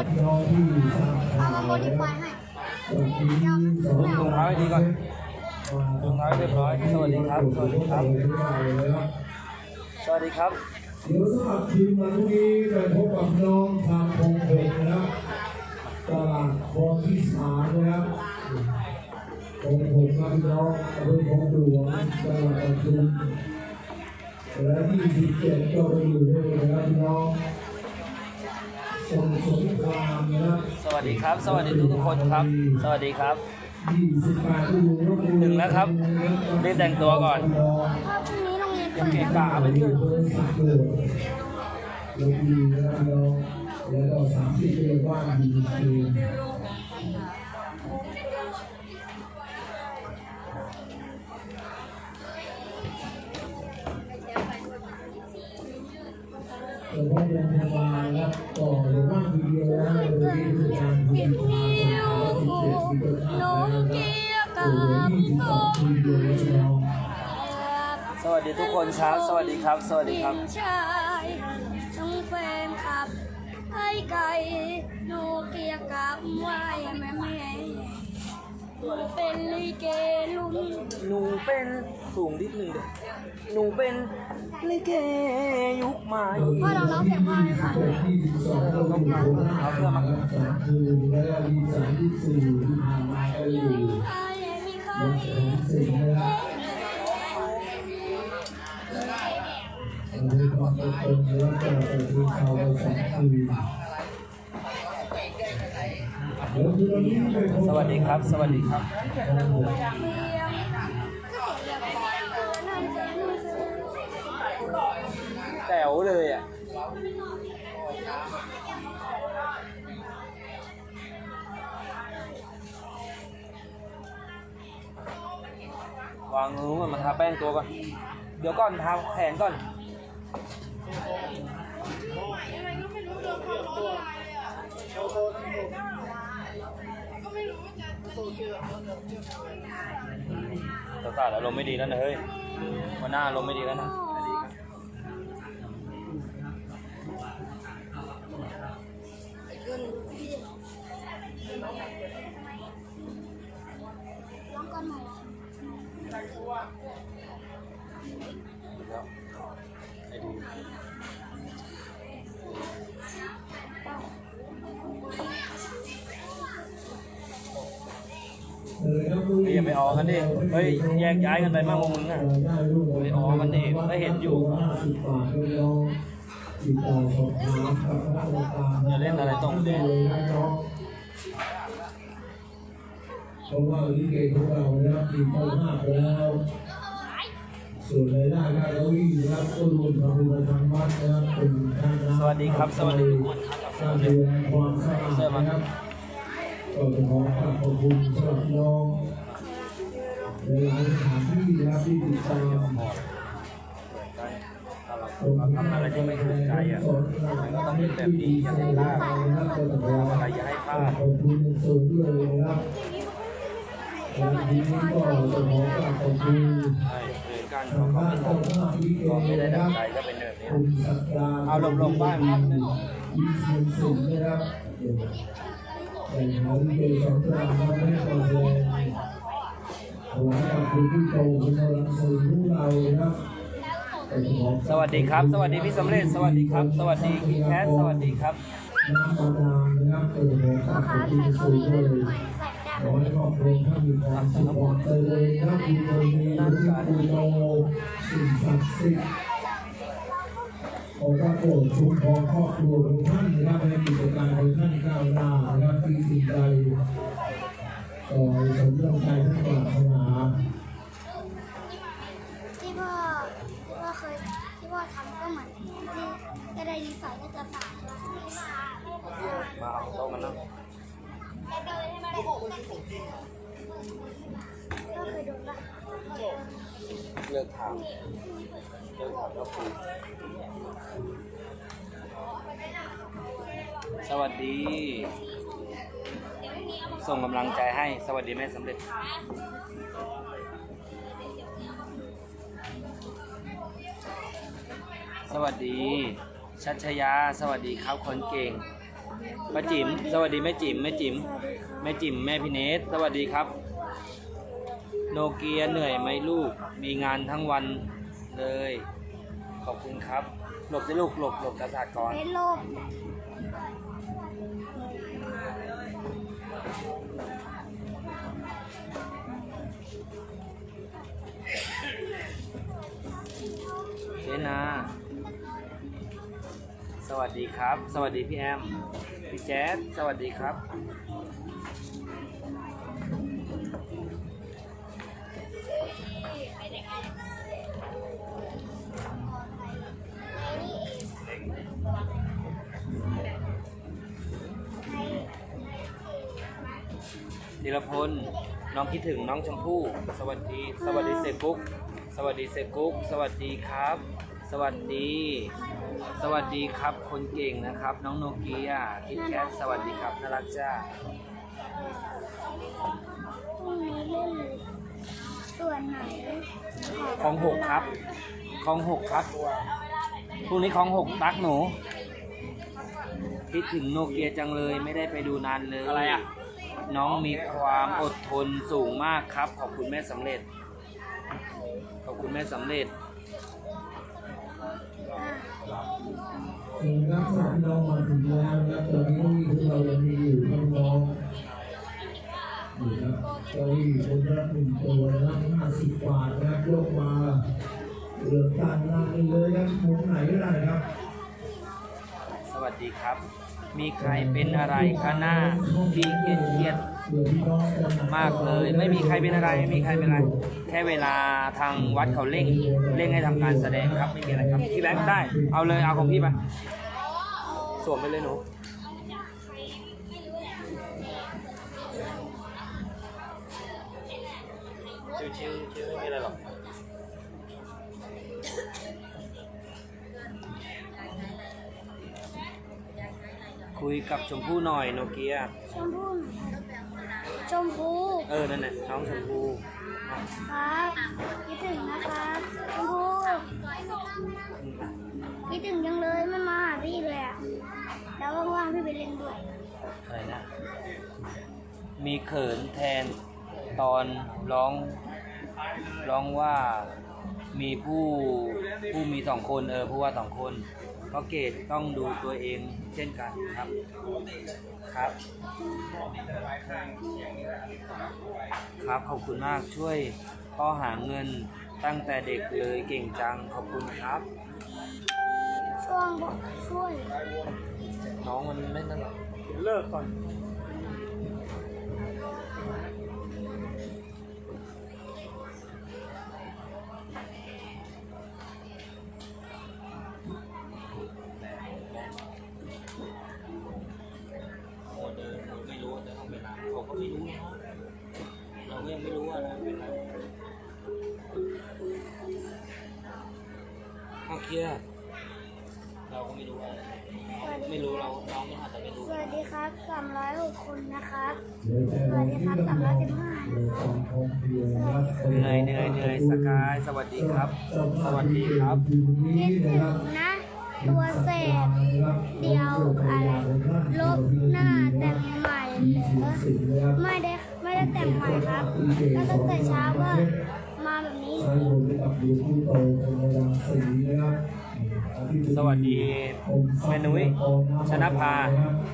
น้องที่ทราบเอามาโมดิฟายให้วันนี้สองท้าให้ดีก่อนลงท้าให้เรียบร้อย สวัสดีครับ สวัสดีครับ สวัสดีครับ เดี๋ยวสำหรับทีมวันนี้ไปพบกับน้องทางพงเพชรนะครับตลาดคลองที่สามนะครับพงผมครับน้องอำเภอคลองหลวงจังหวัดปทุมและที่สิบเจ็ดก็ไปอยู่ด้วยนะครับน้อง สวัสดีครับ สวัสดีทุกทุกคนครับ สวัสดีครับถึงแล้วครับรีบแต่งตัวก่อนเรียนยังเกะกะไปขึ้นแล้วดีนะครับน้องแล้วก็สามสิบเรียกว่าดีคือแต่ว่าโรงพยาบา ลครับต่อหรือว่าทีเดียวนะโดยที่ผู้การผู้พิพากษาสิบเจ็ดปีก็ทำแล้วครับโอ้ยยี่สิบสองปีเดียวนะน้องสวัสดีทุกคนครับ สวัสดีครับ สวัสดีครับชายต้องแฟนขับให้ไกลดูเกียร์กับไหวแม่แม่หนูเป็นลิเกลุงหนูเป็นสูงนิดนึงเด็หนูเป็น ลิเกยุคใหม่พ่อเราร้องเสียงพ่อให้ฟังยี่สิบสองก็อยู่ผมครับสามคืนแล้วก็มีสามที่สี่ที่ผ่านมาก็อยู่ใครมีใครรถของสิ่งนะครับอันนี้ความเป็นคนแล้วก็ไปที่เขาสองคืนแล้วคือวันนี้ไปพบสวัสดีครับ สวัสดีครับ แจ๋วเลยอะวางนู้นมาทาแป้งตัวก่อน เดี๋ยวก่อนทาแขนก่อนสาวๆอารมณ์ไม่ดีแล้วนะเฮ้ยวันหน้าอารมณ์ไม่ดีแล้วนะ ร้องก่อนหน่อยแล้วให้ดีพี่อย่าไปออกกันดิ เฮ้ยแยกย้ายกันไปมากพวกมึงอะไปออกกันดิก็เห็นอยู่อย่าเล่นอะไรตรงได้เลยนะน้อง เพราะว่าลิเกของเรานะครับมีคนมากแล้ว ส่วนรายได้ก็เราวิ่งนะครับก็รวมทำบุญทางวัดนะครับเป็นทางน้ำสวัสดีครับ สวัสดีทุกคนครับสร้างเดือนความสะอาดนะครับก็จะขอขอบคุณสำหรับพี่น้องในหลายสถานที่นะครับที่ติดตามถ้าเราทำอะไรที่ไม่ถูกใจอะมันก็ต้องเป็นแบบนี้อย่าให้พลาดอะไรอย่าให้พลาดขอบคุณสูงด้ วันนี้ก็จะขอกราบขอบคุณใช่คือการทางเขาบ้านไม่เจ้าภาพลิเกก็ไม่ได้นะคดัรับใจก็เป็นแบบนี้คุณสัปดาเอาหลบๆบ้านมีเสียงสูงนะครับแต่หาลิเกสองตรามาไม่ให้ก่อเลยหวังกับคุณผู้ชมคุณกำลังสูงของเรานะครับสวัสดีครับ สวัสดีพี่สำเร็จ สวัสดีครับ สวัสดีพี่แคสสวัสดีครับน้ำบาดาลนะครับเออขอบค้าคุณไทที่ยเขาสูงมีด้วย ขอให้ครอบครัวท่านมีความสุขความเจริญนะคุณคนมีคุณโตสิ่งศักดิ์สิทธิ์ขอพระโปรดคุ้มครองครอบครัวของท่านนะครับในกิจการของท่านก้าวหน้านะครับที่สิ่งใดต่อให้สมดังใจท่านปรารถนาที่พ่อที่พ่อเคยที่พ่อทำก็เหมือนที่จะได้ดีใส่ก็จะฝากมาเอาโต๊ะมานั่ งก็เคยโดนปะเลิกถามเลิกถามแล้วคุยสวัสดี ส่งกำลังใจให้ สวัสดีแม่สำเร็จ สวัสดี ชัชยา สวัสดีครับคนเก่ง ป้าจิ๋มสวัสดีแม่จิ๋มแม่จิ๋มสวัสดีครับแม่จิ๋มแม่พี่เนสสวัสดีครับ โนเกียเหนื่อยไหมลูก มีงานทั้งวันเลย ขอบคุณครับ หลบสิลูกหลบหลบกระสาดก่อนเล่นโลบเจนา สวัสดีครับ สวัสดีพี่แอม พี่แจ๊สสวัสดีครับ ธีรพล น้องคิดถึงน้องชมพู่ สวัสดี สวัสดีเซกุ๊ก สวัสดีเซกุ๊ก สวัสดีครับ สวัสดี สวัสดีครับคนเก่งนะครับ น้องโนเกียคิดแคทสวัสดีครับน่ารักจ้าพรุ่งนี้เล่นส่วนไหนของหกครับของหกครับพรุ่งนี้ของหกตักหนูคิดถึงโนเกียจังเลยไม่ได้ไปดูนานเลยอะไรอะน้องมีความอดทนสูงมากครับ ขอบคุณแม่สำเร็จ ขอบคุณแม่สำเร็จ มีนักสัตว์น้องมาถึงแล้วนะครับตอนนี้ที่เรายังมีอยู่น้องๆนี่ครับเก้าอี้คนละหนึ่งตัวนะครับห้าสิบบาทนะครับยกมาเลือกทานหน้าเลยครับหมุนไหนก็ได้ครับ สวัสดีครับ มีใครเป็นอะไรคะหน้าที่เครียดเครีย ดเดี๋ยวพี่น้องจะมากเลย ไม่มีใครเป็นอะไร ไม่มีใครเป็นอะไร แค่เวลาทางวัดเขาเร่ง เร่งให้ทำการแสดงครับ ไม่มีอะไรครับพี่แบงค์ได้ เอาเลย เอาของพี่ไปสวมไปเลยหนูชิวๆชิวไม่มีอะไรหรอกคุยกับชมพู่หน่อยโนเกียชมพู่ ชมพู่เออ นั่นแหละน้องชมพู่ครับคิดถึงนะครับชมพู่คิดถึงจังเลยไม่มาหาพี่เลยอะแล้วว่างๆพี่ไปเล่นด้วยอะไรนะ มีเขินแทนตอนร้องร้องว่ามีผู้ผู้มีสองคนเออผู้ว่าสองคน เพราะเกดต้องดูตัวเองเช่นกันครับ ครับ ครับขอบคุณมากช่วยพ่อหาเงินตั้งแต่เด็กเลยเก่งจังขอบคุณครับ ช่วงบอกช่วย น้องมันไม่นั่นหรอกเลิกก่อน ไม่รู้ว่านะเป็นอะไรข้าวเครียดเราก็ไม่รู้ว่าอะไรสวัสดีไม่รู้เราน้องไม่อาจจะไม่รู้สวัสดีครับ306คนนะครับเดี๋ยวแต่เราที่กำลังเดินทางท่องเที่ยวนะครับเหนื่อยเหนื่อยเหนื่อยสกายสวัสดีครับ สวัสดีครับอยู่นี้คิดถึนะงครับนะ ตัวเศษ ได้ไม่ได้แต่งใหม่ครับแล้วตั้งแต่เช้าก็มาแบบนี้เลใช้ยโดยกับหลวงปู่โตคนในรังสีนะครับสวัสดีแม่นุ้ยชนะภา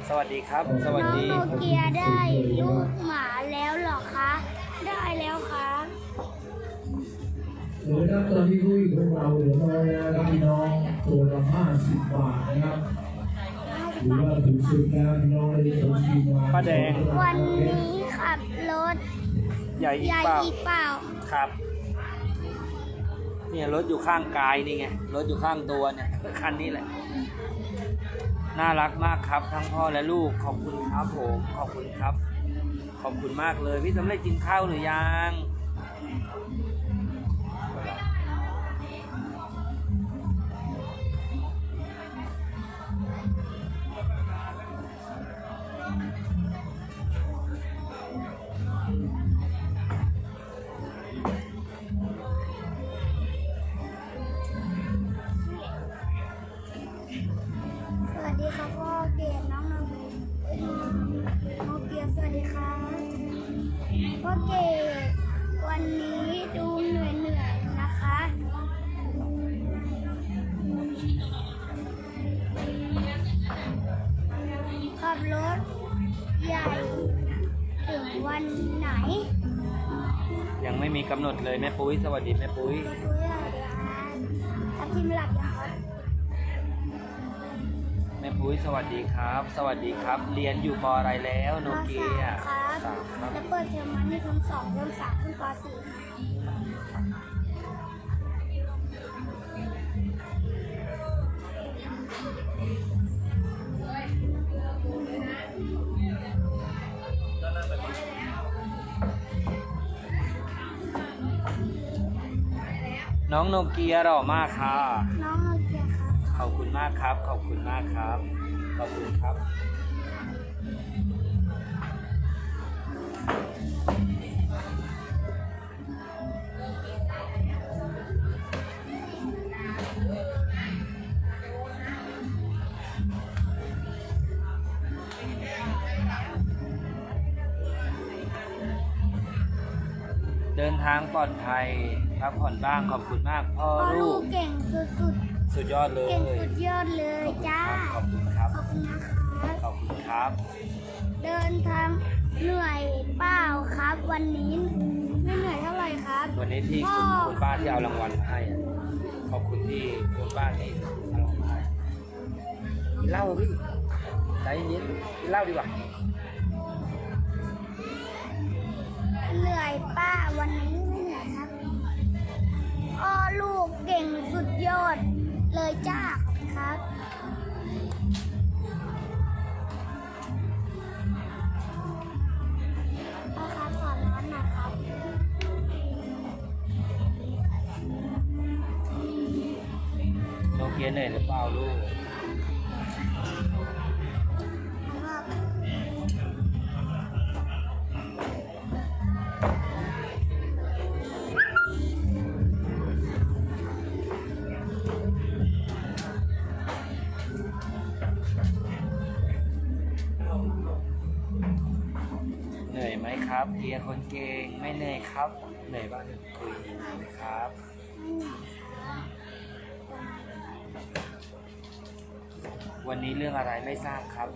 สวัสดีครับ สวัสน้องดีโนเกียได้ลูกหมาแล้วเหรอคะ ได้แล้วครับเดี๋ยวนะตอนที่คุยของเราเดี๋ยวเรานะครับพี่น้องตัวละห้าสิบบาทนะครับหรือว่าถึงสุดแล้วพี่น้องได้ชมทีมงานป้าแดงวันนี้ ขับรถใหญ่อีใหกญ่เปล่าอีกเปล่า ครับ เนี่ยรถอยู่ข้างกายนี่ไงรถอยู่ข้างตัวเนี่ยคันนี้แหละ น่ารักมากครับ ทั้งพ่อและลูกขอบคุณครับผมขอบคุณครับ ขอบคุณมากเลย พี่สำเร็จกินข้าวหรือยัง วันไหนยังไม่มีกำหนดเลยแม่ปุ้ย สวัสดีแม่ปุ้ยดูใหญ่เลยครับทับทิมหลับยังครับแม่ปุ้ยสวัสดีครับ สวัสดีครับ เรียนอยู่ปออะไรแล้วโนมเกียสามครับสามครับ แล้วเปิดเทอมมันนี่เทอมสองเทอมสามขึ้นปสี่ น้องโนเกียหล่อมากค่ะ น้องโนเกียครับ ขอบคุณมากครับ ขอบคุณมากครับ ขอบคุณครับ เดินทางปลอดภัย พักผ่อนบ้างขอบคุณมากพ่อพ่อลูลูกกเก่งสุดสุดยอดเลๆ ย เก่งสุดยอดเลยจ้า ขอบคุณครับ ขอบคุณนะครับ ขอบคุณครับ เดินทางเหนื่อยเปล่าครับ วันนี้ไม่เหนื่อยเท่าไหร่ครับ วันนี้ที่คุณพ่อ คุณป้าที่เอารางวัลมาให้อะขอบคุณที่คุณป้าที่เอารางวัลมาให้กินเหล้าพี่ใจเย็นๆกินเหล้าดีกว่า เหนื่อยป้าวันนี้ ยอดเลยจ้าครับพ่อครับขอร้อนหนะครับโนเกียเหนื่อยหรือเปล่าลูก มครับเกียร์คนเก่งไม่เหนื่อยครับ เหนื่อยบ้างคุยไหมครับไม่เหนื่อยครับวันนี้เรื่องอะไรไม่ทราบครับ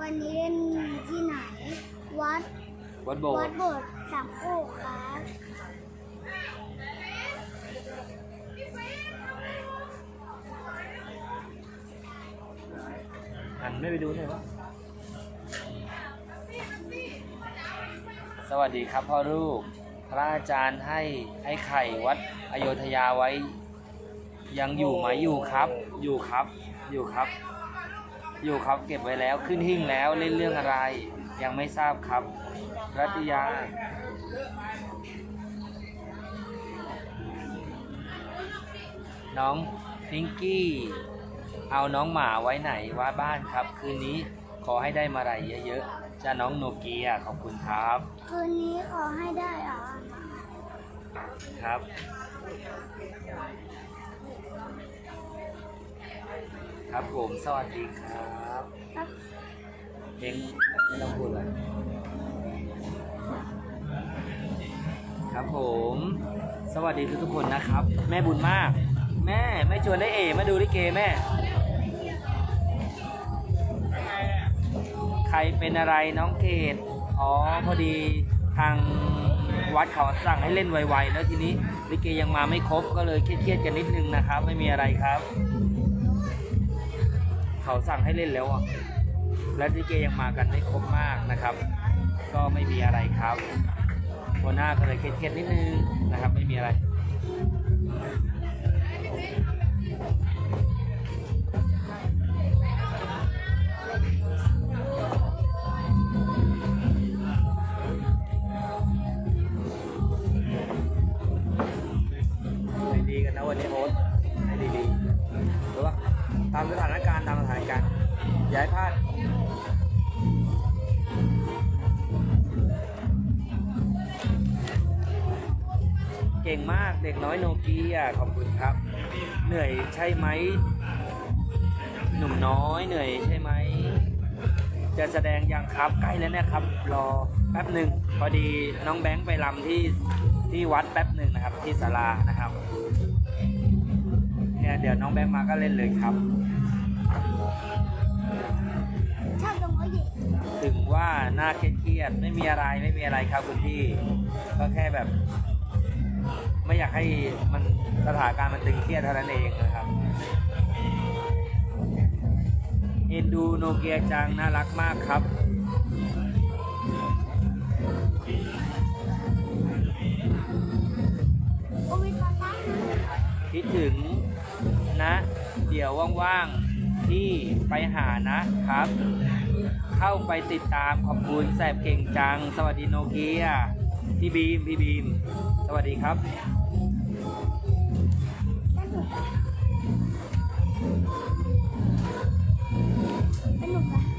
วันนี้เล่นที่ไหน วัด วัดโบวัสดถ์โบสถ์สามโคก ไม่ไปดูหน่อยวะสวัสดีครับพ่อลูก พระอาจารย์ให้ให้ไข่วัดอโยธยาไว้ ยังอยู่ไหมอยู่ครับ อยู่ครับ อยู่ครับ อยู่ครับเก็บไว้แล้วขึ้นหิ้งแล้วเล่นเรื่องอะไร ยังไม่ทราบครับ รัตยาน้องพิงกี้ เอาน้องหมาไว้ไหนว่าบ้านครับ คืนนี้ขอให้ได้มาไรเยอะๆจ้าน้องโนเกียขอบคุณครับ คืนนี้ขอให้ได้เหรอครับครับผมสวัสดีครับครับเองไม่ต้องพูดเลยครับผม สวัสดีทุกๆคนนะครับ แม่บุญมาก แม่ไม่ชวนได้เอมาดูลิเกแม่ ใครเป็นอะไรน้องเกดอ๋อพอดีทางวัดเขาสั่งให้เล่นไวๆแล้วทีนี้ลิเกยังมาไม่ครบก็เลยเครียดๆกันนิดนึงนะครับ ไม่มีอะไรครับ เขาสั่งให้เล่นแล้วอะและลิเกยังมากันไม่ครบมากนะครับ ก็ไม่มีอะไรครับหัวหน้าก็เลยเครียดๆนิดนึงนะครับ ไม่มีอะไร วันนี้โอ๊ตให้ดีๆรู้ปะตามสถานการณ์ตามสถานการณ์อย่าให้พลาดเก่งมากเด็กน้อยโนกียขอบคุณครับ เหนื่อยใช่ไหมหนุ่มน้อยเหนื่อยใช่ไหมจะแสดงยังครับใกล้แล้วนี่ยครับ รอแป๊บหนึ่งพอดีน้องแบงค์ไปรำที่ที่วัดแป๊บหนึ่งนะครับ ที่ศาลานะครับ เนี่ยเดี๋ยวน้องแบงค์มาก็เล่นเลยครับ ชอบตรงเขาหยิบถึงว่าหน้าเครียดๆไม่มีอะไรไม่มีอะไรครับคุณพี่ ก็แค่แบบ ไม่อยากให้มันสถานการณ์มันตึงเครียดเท่านั้นเองนะครับ เอ็นดูโนเกียจังน่ารักมากครับ โอ้ยตาตาคิดถึง นะ เดี๋ยวว่างๆที่ไปหานะครับ เข้าไปติดตามขอบคุณแสบเก่งจัง สวัสดีโนเกียพี่บีมพี่บีม สวัสดีครับสนุกอะ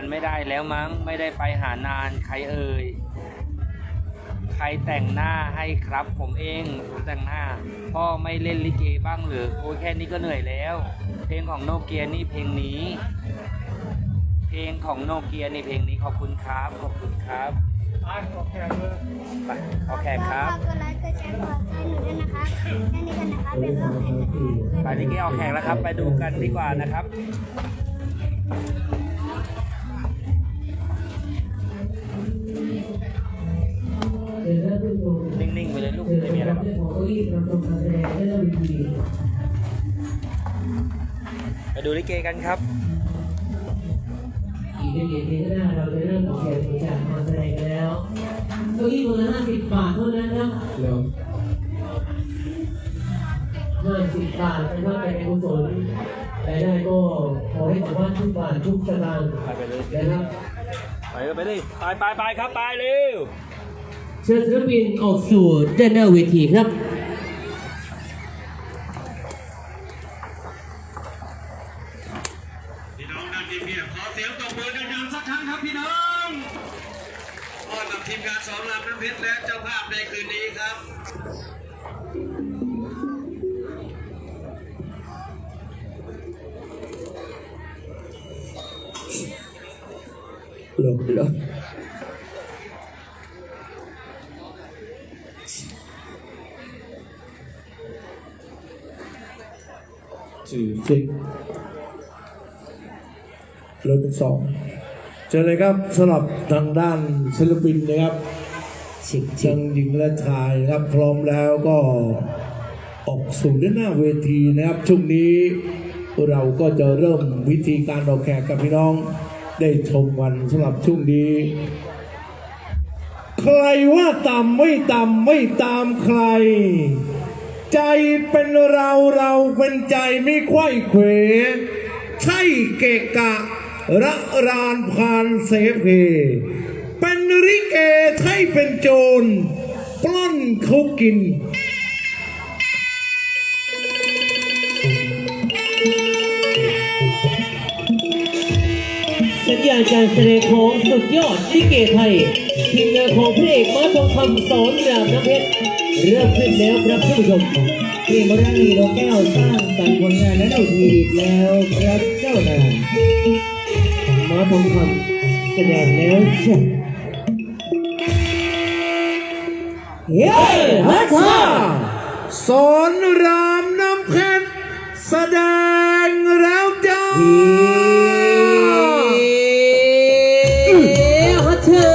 กันไม่ได้แล้วมั้งไม่ได้ไปหานานใครเอ่ยใครแต่งหน้าให้ครับ ผมเองผมแต่งหน้า พ่อไม่เล่นลิเกบ้างหรือโอ้ยแค่นี้ก็เหนื่อยแล้ว เพลงของโนเกียนี่เพลงนี้ เพลงของโนเกียนี่เพลงนี้ขอบคุณครับขอบคุณครับไปขอแขกครับฝากกดไลค์กดแชร์กดให้หนูด้วยนะครับแค่นี้กันนะครับเป็นเรื่องแข่งกันไปลิเกออกแขกแล้วครับ ไปดูกันดีกว่านะครับ มีอะไรหรอกไปดูลิเกกันครับ อีกไม่กี่ปีข้างหน้าเราจะเริ่มออกแบบจากมาแสดงกันแล้วเก้าอี้คนละห้าสิบบาทเท่านั้นครับแล้วห้าสิบบาทนะครับเป็นกุศลรายได้ก็ขอให้ชาวบ้านทุกบาททุกสตางค์ไปไปเลยนะครับไปเลยไปเลยไปไปไปครับไปเร็ว เชิญศิลปินออกสู่ด้านหน้าเวทีครับ รถเป็นสองเจอเลยครับสำหรับทางด้านศิลปินนะครับชิคทั้งหญิงและชายนะครับพร้อมแล้วก็ออกสู่ด้านหน้าเวทีนะครับช่วงนี้เราก็จะเริ่มวิธีการออกแขกกับพี่น้องได้ชมกันสำหรับช่วงนี้ ใครว่าต่ำไม่ต่ำไม่ตามใคร ใจเป็นเราเราเป็นใจไม่ไขว้เขวใช่เกะกะ ระรานพานเสเพเป็นริเกใช่เป็นโจร ปล้นเขากิน สัญญาณการแสดงของสุดยอดลิเกไทย ทีมงานของพระเอกมาทองคำสอนรามน้ำเพชรเริ่มขึ้นแล้วครับท่านผู้ชมเกมรังนีโลแก้วสร้างสรรค์ผลงานนั้นเอาทีอีแล้วครับเจ้านาย มาทองคำแสดงแล้วจ้ะเฮ้ยฮัทซ่าสอนรามน้ำเพชรแสดงแล้วจ้าเฮ้ฮัทเธอ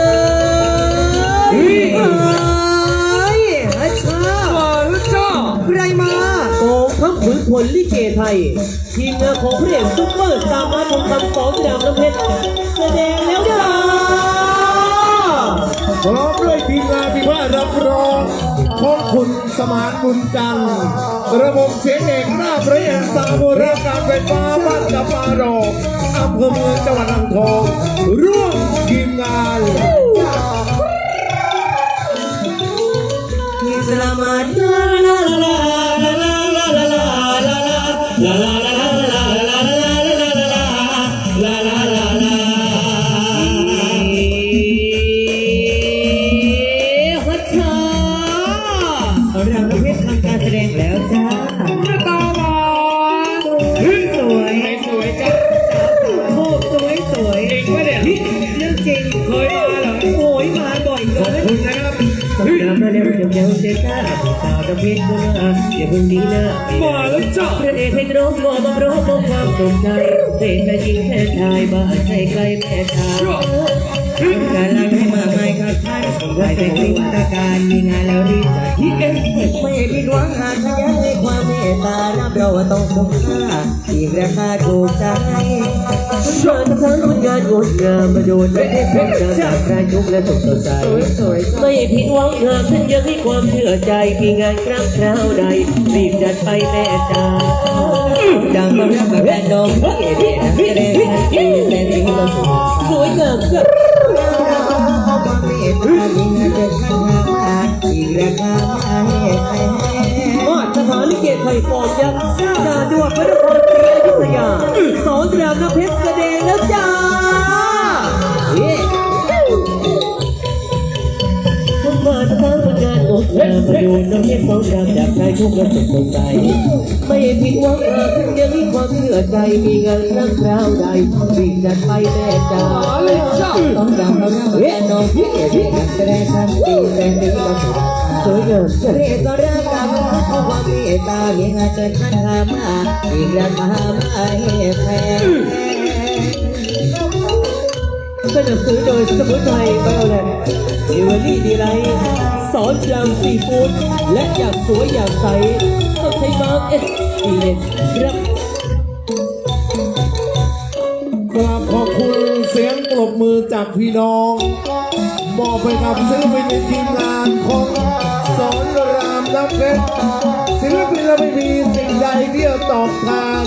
เฮ้ฮัทซ่าแล้วจ้าใครมากองทัพขุนพลลิเกไทย ทีมงานของพระเอกซุป คำฟ้องดาวน้ำเพชรแสดงแล้วจ้าพร้อมด้วยทีมงานพิพารับรองพบคุณสมานบุญจันทร์ระบบเสียงเอกราพระยันสาบุรการเไฟฟ้าบ้านตะปาโรกอำเภอเมืองจังหวัดอ่างทอง ร่วมทีมงาที่สลามัดลาลาลา มาเร็วเดี๋ยวเดี๋ยวเจ๊จ้าสาวจะพิษก็มาอย่าเพิ่งดีนะ มาแล้วจ้ะ พระเอกให้ร้องบอกบำร้องบอกความสนใจเพลงแต่ยิงแค่ชายบ้านให้ไกลแม่ชา การรักให้มากมายครับท่านไว้แต่คิดตาการมีงานแล้วรีบจัดที่เองไม่ผิดหวังหากพยันในความเมตตารับเราว่าต้องคุ้มค่าอีกราคาถูกใจเชิญทุกคนร่วมงานงดงามมาดูไม่ได้สนใจจากใครทุกและสุขสดใสไม่ผิดหวังหากท่านยังให้ความเชื่อใจมีงานครั้งคราวใดรีบจัดไปแม่จ้าดังมารับแบบแบนดงเอเดียนะจะได้ทันทีแต่ที่เราสวยงามเมตตา มานเดินข้างมาอีกราคาไม่าสถานลิเกไทยฟอร์ยักษ์จากจังหวัดพระนครศรีอยุธยาสอนรามน้ำเพชรแสดงแล้วจ้าานงดงามมาดูน้ำเพชรสอนรามจากใจทุกข์และสุขสดใสไม่ผิดหวังหากยังมีความเชื่อใจมีเงานรั้งคราวใดวิ่งจัดไปแน่จ้าต้องรำเราเรื่องแน่นอนพี่เอ๋พี่นักแสดงชั้นดีแสดงดีเราสุดสวยงามเรียกก็รักตามเพราะความเมตตามีงานเกินขั้นหามาอีกราคาไม่แพงสนับสนุนโดยสมุนไพรไบโอแลนด์จิวเวลรี่ดีไลท์ สอนรามซีฟู้ดและอยากสวยอยากใสต้องใช้มาร์กเอสอีเลนครับกราบขอบคุณเสียงปรบมือจากพี่น้องมอบไปกับศิลปินในทีมงานของสอนรามน้ำเพชรศิลปินเราไม่มีสิ่งใดที่จะตอบแทน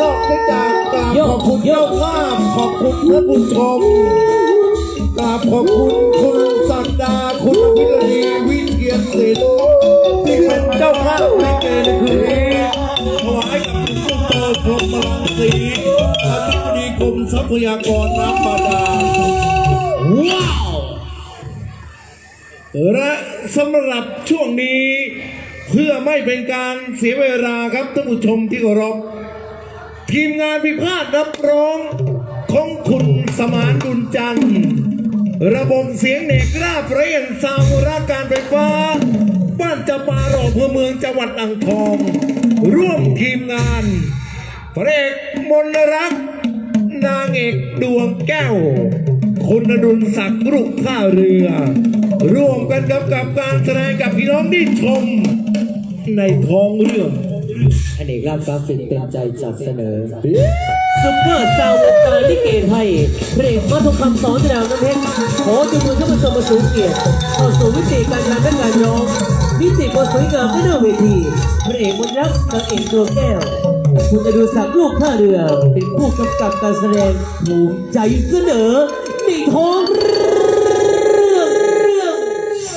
นอกจากกราบขอบคุณเจ้าภาพขอบคุณท่านผู้ชมกราบขอบคุณคุณสักดา ชีวิเทียนศิลป์ที่เป็นเจ้าภาพลิเกในคืนนี้ถวายกับคุณผู้เจอพรหมรังสีอธิบดีกรมทรัพยากรน้ำบาดาลว้าวและสำหรับช่วงนี้เพื่อไม่เป็นการเสียเวลาครับท่านผู้ชมที่เคารพทีมงานพิพาทรับร้องของคุณสมานบุญจันทร์ ระบบเสียงเนกราบเรียนซาวราการไฟฟ้า บ้านจะปารอำเภอเมืองจังหวัดอ่างทอง ร่วมทีมงานพระเอกมนรัก นางเอกดวงแก้ว คุณอดุลศักดิ์รุกท่าเรือ ร่วมกันกับกับการแสดงกับพี่น้องที่ชม ในท้องเรื่องอเนกราชกราฟิกเต็มใจจัดเสนอ ซุปเปอร์สาววงการลิเกไทยเพลงมาทุกคำสอนแนวน้ำเพชรขอจุมือท่านผู้ชมมาสูงเกียรติเข้าสู่วิธีการงานและการร้องมิติความสวยงามที่หน้าเวทีพระเอกมนรักนางเอกดวงแก้ว คุณอดูศักลูกท่าเรือ เป็นผู้กำกับการแสดงภูมิใจเสนอในท้องเรื่องเรื่อง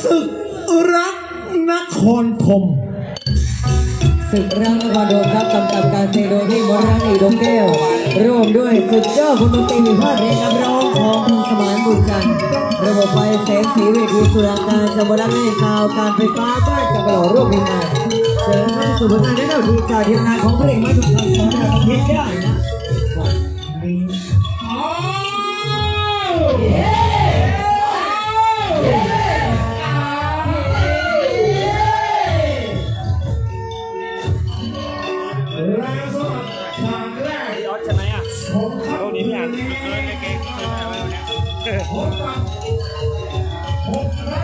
ศึกรักนครธม ศึกรังนครโดมครับกำกับการแสดงโดยพี่มนรังอีดวงแก้วร่วมด้วยสุดยอดคนดนตรีมีภาคเรียนนำร้องของคุณสมานบุญจันทร์ระบบไฟแสงสีเวทีสุราการจังหวังให้ข่าวการไฟฟ้าบ้านจังหวัดร่วมทีมงานเชิญท่านสู่ผลงานได้แล้วดีจากทีมงานของเพลงมาทุกคำสอนเราทำเพลงได้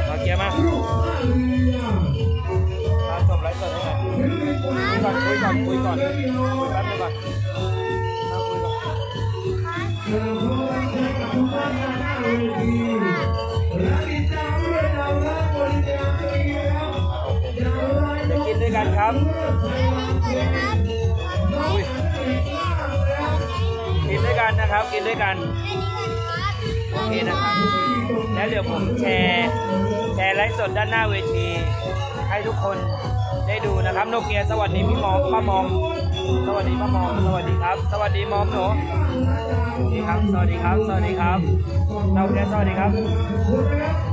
ต่อเกียมาตาจบไลฟ์สดให้หน่อยคุยก่อนคุยก่อนคุยก่อนคุยแป๊บนึงก่อนนั่คุยก่อนจะกินด้วยกันครับกินด้วยกันนะครับ กินด้วยกัน เคนะครับ แล้วเดี๋ยวผมแชร์แชร์ไลฟ์สดด้านหน้าเวที ให้ทุกคนได้ดูนะครับโนเกียสวัสดีพี่มอมป้ามอมสวัสดีป้ามอมสวัสดีครับ สวัสดีมอมหนูสวัสดีครับ สวัสดีครับ สวัสดีครับโนเกียสวัสดีครับ